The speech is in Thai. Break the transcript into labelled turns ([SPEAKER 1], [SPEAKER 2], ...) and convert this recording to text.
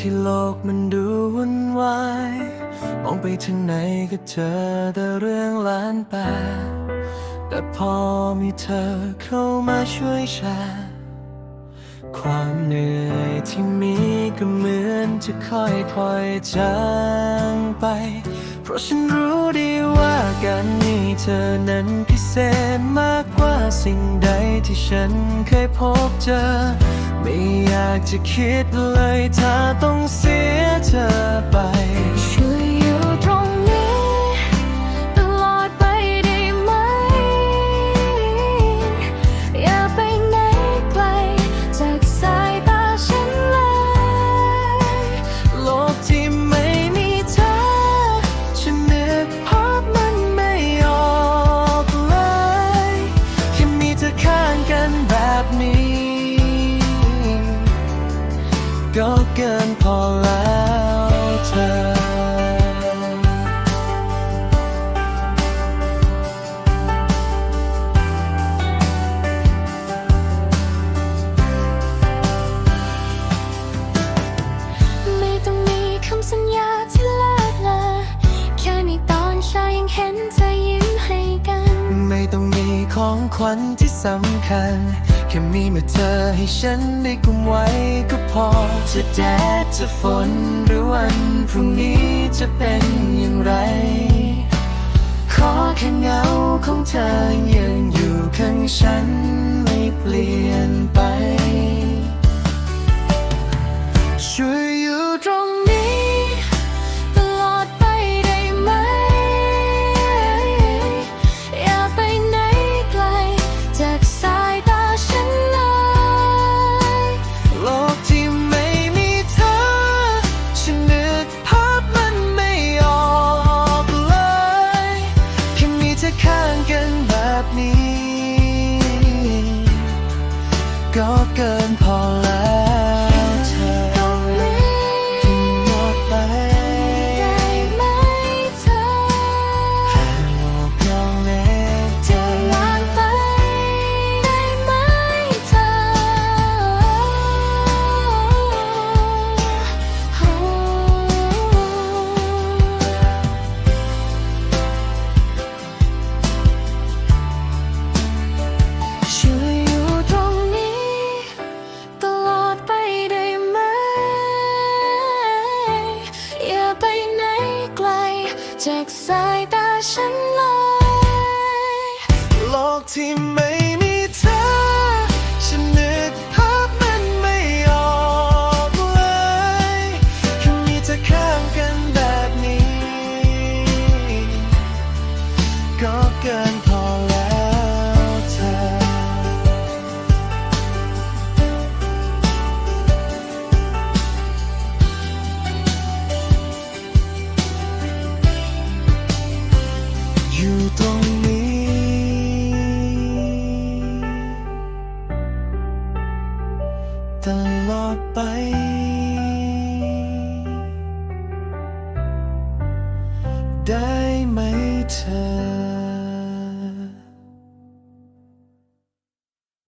[SPEAKER 1] ที่โลกมันดูวุ่นวาย มองไปทางไหนก็เจอแต่เรื่องล้านแปดแต่พอมีเธอเข้ามาช่วยแชร์ความเหนื่อยที่มีก็เหมือนจะค่อยๆจางไป เพราะฉันรู้ดีว่าการมีเธอนั้นพิเศษมากกว่าสิ่งใดที่ฉันเคยพบเจอ ไม่อยากจะคิดเลยถ้าต้องเสียเธอไป
[SPEAKER 2] ก็เกิ
[SPEAKER 1] นพอแล้วเธอ
[SPEAKER 2] ไม่ต้องมีคำสัญญาที่เลิศเลอแค่ในตอนเช้ายังเห็นเธอยิ้มให้กัน
[SPEAKER 1] ไม่ต้องมีของขวัญที่สำคัญ แค่มีมาเธอให้ฉันได้กุมไว้ก็พอ จะแดดจะฝนหรือวันพรุ่งนี้จะเป็นอย่างไร ขอแค่เงาของเธอยังอยู่ข้างฉันไม่เปลี่ยนไป ข้างกันแบบนี้ ก็เกินพอแล้ว
[SPEAKER 2] จากสายตาฉันเลย
[SPEAKER 1] โลกที่ไม่มีเธอ ฉันนึกภาพมันไม่ออกเลยแค่มีเธอข้างกันแบบนี้ ก็เกิน ตรงนี้ ตลอดไป ได้ไหมเธอ